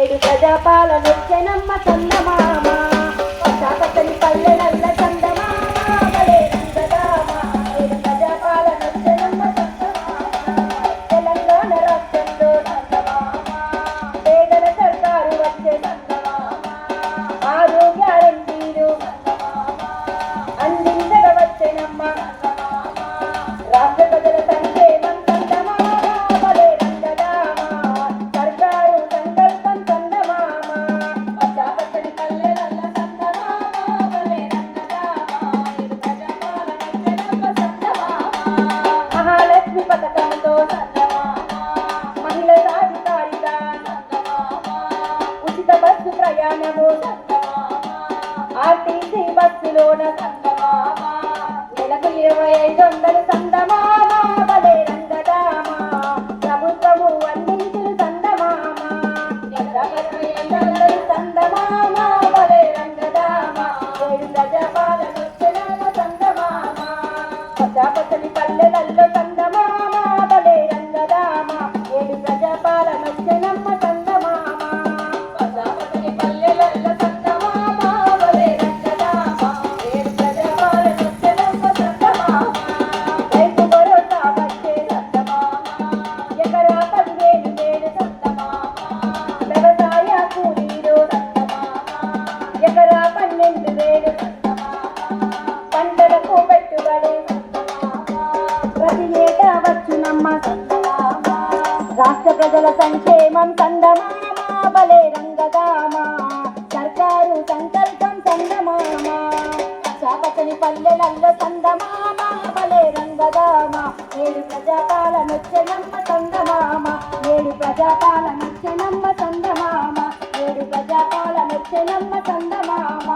ఏడు ప్రజాపాలన వచ్చెనమ్మ చందమామ. పథకంతో మహిళ సాధికారిగా ఉచిత బస్సు ప్రయాణము ఆర్టీసీ బస్సులోన చందమామ నెలకు ఇరవై ఐదు వందలు సందమా? పంటలకు పెట్టుబడి ప్రతి ఏటా వచ్చునమ్మ రాష్ట్ర ప్రజల సంక్షేమం చందమామ బలే రంగదామా సర్కారు సంకల్పం చందమామ చాపచని పల్లెలల్లో చందమామ బలే రంగదామా ఏడు ప్రజాపాలనొచ్చెనమ్మ చందమామ ఏడు ప్రజాపాలనొచ్చెనమ్మ చందమామ ఏడు ప్రజాపాలనొచ్చెనమ్మ చందమామ